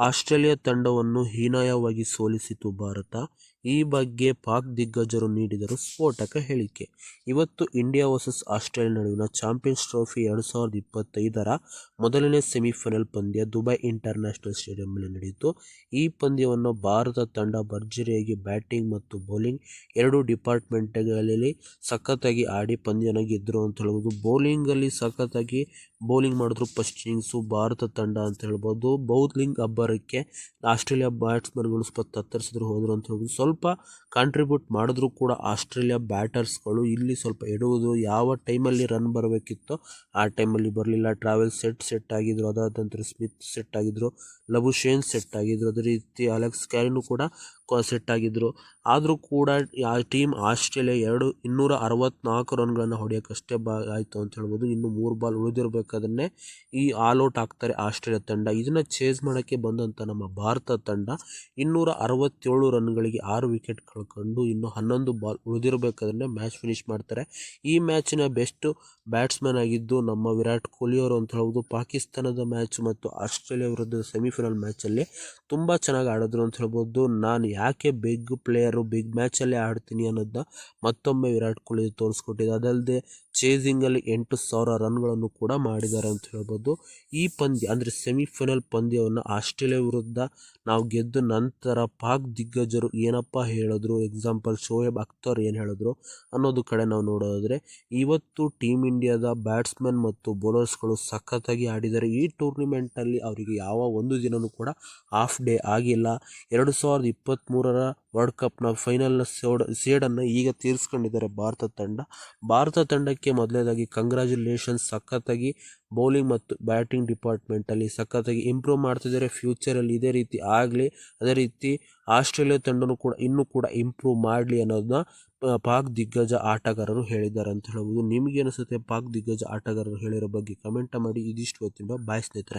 Australia ತಂಡವನ್ನು ಹೀನಾಯವಾಗಿ ಸೋಲಿಸಿತು ಭಾರತ. ಈ ಬಗ್ಗೆ ಪಾಕ್ ದಿಗ್ಗಜರು ನೀಡಿದರು ಸ್ಫೋಟಕ ಹೇಳಿಕೆ. ಇವತ್ತು ಇಂಡಿಯಾ ವರ್ಸಸ್ ಆಸ್ಟ್ರೇಲಿಯಾ ನಡುವಿನ ಚಾಂಪಿಯನ್ಸ್ ಟ್ರೋಫಿ ಎರಡು ಸಾವಿರದ ಇಪ್ಪತ್ತೈದರ ಮೊದಲನೇ ಸೆಮಿಫೈನಲ್ ಪಂದ್ಯ ದುಬೈ ಇಂಟರ್ನ್ಯಾಷನಲ್ ಸ್ಟೇಡಿಯಂನಲ್ಲಿ ನಡೆಯಿತು. ಈ ಪಂದ್ಯವನ್ನು ಭಾರತ ತಂಡ ಭರ್ಜರಿಯಾಗಿ ಬ್ಯಾಟಿಂಗ್ ಮತ್ತು ಬೌಲಿಂಗ್ ಎರಡೂ ಡಿಪಾರ್ಟ್ಮೆಂಟ್ಗಳಲ್ಲಿ ಸಖತ್ತಾಗಿ ಆಡಿ ಪಂದ್ಯನ ಗೆದ್ದರು ಅಂತ ಹೇಳ್ಬೋದು. ಬೌಲಿಂಗಲ್ಲಿ ಸಖತ್ತಾಗಿ ಬೌಲಿಂಗ್ ಮಾಡಿದ್ರು ಫಸ್ಟ್ ಇನ್ನಿಂಗ್ಸು ಭಾರತ ತಂಡ ಅಂತ ಹೇಳ್ಬೋದು. ಬೌಲಿಂಗ್ ಅಬ್ಬರಕ್ಕೆ ಆಸ್ಟ್ರೇಲಿಯಾ ಬ್ಯಾಟ್ಸ್ಮನ್ಗಳು ಸ್ವಲ್ಪ ತತ್ತರಿಸಿದ್ರು ಹೋದರು ಅಂತ ಹೇಳ್ಬೋದು. ಸ್ವಲ್ಪ ಕಾಂಟ್ರಿಬ್ಯೂಟ್ ಮಾಡಿದ್ರು ಕೂಡ ಆಸ್ಟ್ರೇಲಿಯಾ ಬ್ಯಾಟರ್ಸ್ಗಳು ಇಲ್ಲಿ ಸ್ವಲ್ಪ ಎಡುವುದು ಯಾವ ಟೈಮಲ್ಲಿ ರನ್ ಬರಬೇಕಿತ್ತೋ ಆ ಟೈಮಲ್ಲಿ ಬರಲಿಲ್ಲ. ಟ್ರಾವೆಲ್ ಸೆಟ್ ಸೆಟ್ ಆಗಿದ್ರು. ಅದಾದ ನಂತರ ಸ್ಮಿತ್ ಸೆಟ್ ಆಗಿದ್ರು. ಲಬುಶೇನ್ ಸೆಟ್ ಆಗಿದ್ರು. ಅದೇ ರೀತಿ ಅಲೆಕ್ಸ್ ಕ್ಯಾರಿನೂ ಕೂಡ ಸೆಟ್ ಆಗಿದ್ರು. ಆದರೂ ಕೂಡ ಆ ಟೀಮ್ ಆಸ್ಟ್ರೇಲಿಯಾ ಎರಡು ಇನ್ನೂರ ಅರವತ್ತ್ನಾಲ್ಕು ರನ್ಗಳನ್ನು ಹೊಡೆಯೋಕ್ಕಷ್ಟೇ ಬಾ ಆಯಿತು ಅಂತ ಹೇಳ್ಬೋದು. ಇನ್ನು ಮೂರು ಬಾಲ್ ಉಳಿದಿರಬೇಕಾದ್ರೆ ಈ ಆಲ್ ಔಟ್ ಆಗ್ತಾರೆ ಆಸ್ಟ್ರೇಲಿಯಾ ತಂಡ. ಇದನ್ನು ಚೇಸ್ ಮಾಡೋಕ್ಕೆ ಬಂದಂಥ ನಮ್ಮ ಭಾರತ ತಂಡ ಇನ್ನೂರ ಅರವತ್ತೇಳು ರನ್ಗಳಿಗೆ ಆರು ವಿಕೆಟ್ ಕಳ್ಕೊಂಡು ಇನ್ನು ಹನ್ನೊಂದು ಬಾಲ್ ಉಳಿದಿರಬೇಕಾದ್ರೆ ಮ್ಯಾಚ್ ಫಿನಿಶ್ ಮಾಡ್ತಾರೆ. ಈ ಮ್ಯಾಚಿನ ಬೆಸ್ಟ್ ಬ್ಯಾಟ್ಸ್ಮನ್ ಆಗಿದ್ದು ನಮ್ಮ ವಿರಾಟ್ ಕೊಹ್ಲಿ ಅವರು ಅಂತ ಹೇಳ್ಬೋದು. ಪಾಕಿಸ್ತಾನದ ಮ್ಯಾಚ್ ಮತ್ತು ಆಸ್ಟ್ರೇಲಿಯಾ ವಿರುದ್ಧದ ಸೆಮಿಫೈನಲ್ ಮ್ಯಾಚಲ್ಲಿ ತುಂಬ ಚೆನ್ನಾಗಿ ಆಡಿದ್ರು ಅಂತ ಹೇಳ್ಬೋದು. ನಾನು ಯಾಕೆ ಬಿಗ್ ಪ್ಲೇಯರು ಬಿಗ್ ಮ್ಯಾಚಲ್ಲೇ ಆಡ್ತೀನಿ ಅನ್ನೋದನ್ನ ಮತ್ತೊಮ್ಮೆ ವಿರಾಟ್ ಕೊಹ್ಲಿ ತೋರಿಸ್ಕೊಟ್ಟಿದ್ದ ಅದಲ್ಲದೆ ಚೇಸಿಂಗಲ್ಲಿ ಎಂಟು ಸಾವಿರ ರನ್ಗಳನ್ನು ಕೂಡ ಮಾಡಿದ್ದಾರೆ ಅಂತ ಹೇಳ್ಬೋದು. ಈ ಪಂದ್ಯ ಅಂದರೆ ಸೆಮಿಫೈನಲ್ ಪಂದ್ಯವನ್ನು ಆಸ್ಟ್ರೇಲಿಯಾ ವಿರುದ್ಧ ನಾವು ಗೆದ್ದ ನಂತರ ಪಾಕ್ ದಿಗ್ಗಜರು ಏನಪ್ಪ ಹೇಳಿದ್ರು, ಎಕ್ಸಾಂಪಲ್ ಶೋಯಬ್ ಅಖ್ತರ್ ಏನು ಹೇಳಿದ್ರು ಅನ್ನೋದು ಕಡೆ ನಾವು ನೋಡೋದಾದರೆ ಇವತ್ತು ಟೀಮ್ ಇಂಡಿಯಾದ ಬ್ಯಾಟ್ಸ್ಮನ್ ಮತ್ತು ಬೌಲರ್ಸ್ಗಳು ಸಖತ್ತಾಗಿ ಆಡಿದ್ದಾರೆ. ಈ ಟೂರ್ನಿಮೆಂಟಲ್ಲಿ ಅವರಿಗೆ ಯಾವ ಒಂದು ದಿನವೂ ಕೂಡ ಆಫ್ ಡೇ ಆಗಿಲ್ಲ. ಎರಡು ಸಾವಿರದ ಇಪ್ಪತ್ತ್ಮೂರರ ವರ್ಲ್ಡ್ ಕಪ್ನ ಫೈನಲ್ನ ಸೋಡ್, ಸೇಡನ್ನು ಈಗ ತೀರಿಸ್ಕೊಂಡಿದ್ದಾರೆ ಭಾರತ ತಂಡ. ಭಾರತ ತಂಡಕ್ಕೆ ಮೊದಲನೇದಾಗಿ ಕಂಗ್ರ್ಯಾಚುಲೇಷನ್ಸ್ ಸಖತ್ತಾಗಿ ಬೌಲಿಂಗ್ ಮತ್ತು ಬ್ಯಾಟಿಂಗ್ ಡಿಪಾರ್ಟ್ಮೆಂಟಲ್ಲಿ ಸಖತ್ತಾಗಿ ಇಂಪ್ರೂವ್ ಮಾಡ್ತಿದ್ದಾರೆ. ಫ್ಯೂಚರಲ್ಲಿ ಇದೇ ರೀತಿ ಆಗಲಿ. ಅದೇ ರೀತಿ ಆಸ್ಟ್ರೇಲಿಯಾ ತಂಡನೂ ಕೂಡ ಇನ್ನೂ ಕೂಡ ಇಂಪ್ರೂವ್ ಮಾಡಲಿ ಅನ್ನೋದನ್ನ ಪಾಕ್ ದಿಗ್ಗಜ ಆಟಗಾರರು ಹೇಳಿದ್ದಾರೆ ಅಂತ ಹೇಳ್ಬೋದು. ನಿಮಗೇನಿಸುತ್ತೆ ಪಾಕ್ ದಿಗ್ಗಜ ಆಟಗಾರರು ಹೇಳಿರೋ ಬಗ್ಗೆ ಕಮೆಂಟ್ ಮಾಡಿ. ಇದಿಷ್ಟು ಗೊತ್ತಿಲ್ಲ ಬಾಯ್.